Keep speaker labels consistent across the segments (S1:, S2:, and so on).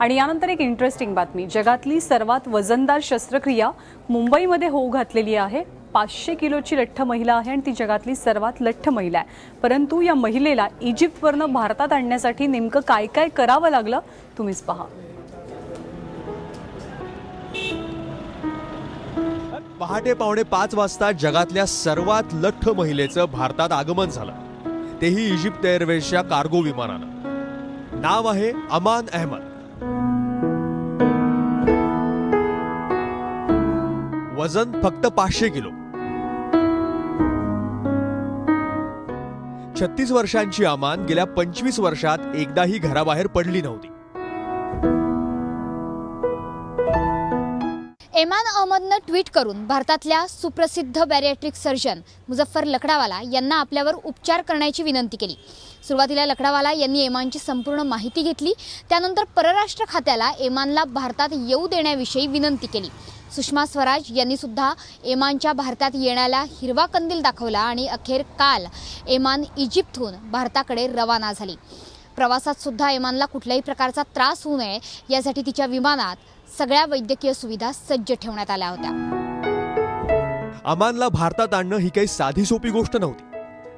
S1: आणि यानंतर एक इंटरेस्टिंग बातमी. जगातली सर्वात वजनदार शस्त्रक्रिया मुंबईमध्ये होऊ घातलेली आहे. पाचशे किलोची लठ्ठ महिला आहे आणि ती जगातली सर्वात लठ्ठ महिला आहे. परंतु या महिलेला इजिप्तवरनं भारतात आणण्यासाठी नेमकं काय काय करावं लागलं तुम्हीच पहा.
S2: पहाटे पावणे पाच वाजता जगातल्या सर्वात लठ्ठ महिलेचं भारतात आगमन झालं. तेही इजिप्त एअरवेजच्या कार्गो विमानानं. नाव आहे अमान अहमद. वजन फक्त पाचशे किलो. छत्तीस वर्षांची अमान गेल्या पंचवीस वर्षात एकदाही घराबाहेर पडली नव्हती.
S3: एमान अहमदनं ट्विट करून भारतातल्या सुप्रसिद्ध बॅरिएट्रिक सर्जन मुझफ्फर लकडावाला यांना आपल्यावर उपचार करण्याची विनंती केली. सुरुवातीला लकडावाला यांनी एमानची संपूर्ण माहिती घेतली. त्यानंतर परराष्ट्र खात्याला एमानला भारतात येऊ देण्याविषयी विनंती केली. सुषमा स्वराज यांनी सुद्धा एमानच्या भारतात येण्याला हिरवा कंदील दाखवला आणि अखेर काल एमान इजिप्तहून भारताकडे रवाना झाली. प्रवासात सुद्धा एमानला कुठल्याही प्रकारचा त्रास होऊ नये यासाठी तिच्या विमानात सगळ्या वैद्यकीय सुविधा सज्ज ठेवण्यात आल्या होत्या.
S2: अमानला भारतात आणणं ही काही साधी सोपी गोष्ट नव्हती.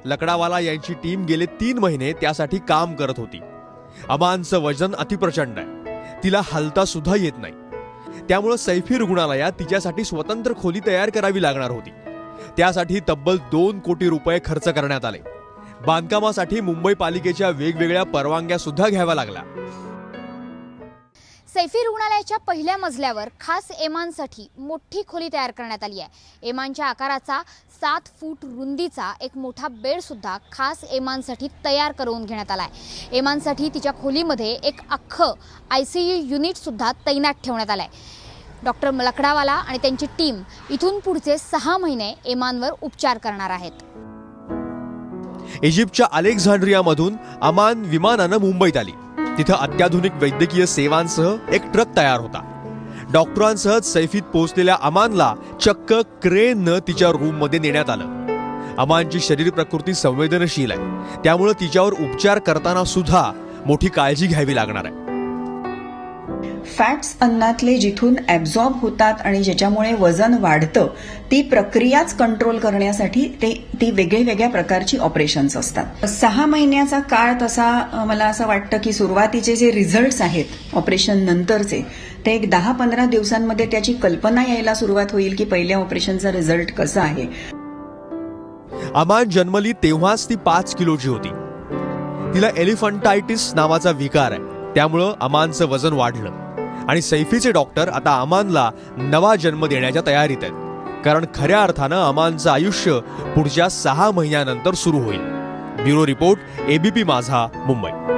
S2: लकडावाला यांची टीम गेले तीन महिने त्यासाठी काम करत होती. अमानचं वजन अतिप्रचंड आहे. तिला हलता सुद्धा येत नाही. त्यामुळं सैफी रुग्णालयात तिच्यासाठी स्वतंत्र खोली तयार करावी लागणार होती. त्यासाठी तब्बल दोन कोटी रुपये खर्च करण्यात आले. बांधकामासाठी मुंबई पालिकेच्या वेगवेगळ्या परवानग्या सुद्धा घ्याव्या लागल्या.
S3: सैफी रुग्णालयाच्या पहिल्या मजल्यावर खास एमांसाठी मोठी खोली तयार करण्यात आली आहे. एमानच्या आकाराचा सात फूट रुंदीचा एक मोठा बेडसुद्धा खास एमांसाठी तयार करून घेण्यात आला आहे. एमांसाठी तिच्या खोलीमध्ये एक अख्खं आय सी यू युनिटसुद्धा तैनात ठेवण्यात आलं आहे डॉक्टर लकडावाला आणि त्यांची टीम इथून पुढचे सहा महिने एमानवर उपचार करणार आहेत.
S2: इजिप्तच्या अलेक्झांड्रियामधून अमान विमानानं मुंबईत आली. तिथं अत्याधुनिक वैद्यकीय सेवांसह एक ट्रक तयार होता. डॉक्टरांसह सैफीत पोहोचलेल्या अमानला चक्क क्रेननं तिच्या रूममध्ये नेण्यात आलं. अमानची शरीर प्रकृती संवेदनशील आहे. त्यामुळं तिच्यावर उपचार करताना सुद्धा मोठी काळजी घ्यावी लागणार आहे.
S4: फॅट्स अन्नातले जिथून ॲब्झॉर्ब होतात आणि ज्याच्यामुळे वजन वाढतं ती प्रक्रियाच कंट्रोल करण्यासाठी ते ती वेगळ्या वेगळ्या प्रकारची ऑपरेशन्स असतात. सहा महिन्याचा काळ तसा मला असं वाटतं की सुरुवातीचे जे रिझल्ट्स आहेत ऑपरेशन नंतरचे ते एक दहा पंधरा दिवसांमध्ये त्याची कल्पना यायला सुरुवात होईल की पहिल्या ऑपरेशनचा रिझल्ट कसा आहे.
S2: अमान जन्मली तेव्हाच ती पाच किलोची होती. तिला एलिफंटायटिस नावाचा विकार आहे. त्यामुळं अमानचं वजन वाढलं. आणि सैफीचे डॉक्टर आता अमानला नवा जन्म देण्याच्या तयारीत आहेत. कारण खऱ्या अर्थानं अमानचं आयुष्य पुढच्या सहा महिन्यानंतर सुरू होईल. ब्युरो रिपोर्ट एबीपी माझा मुंबई.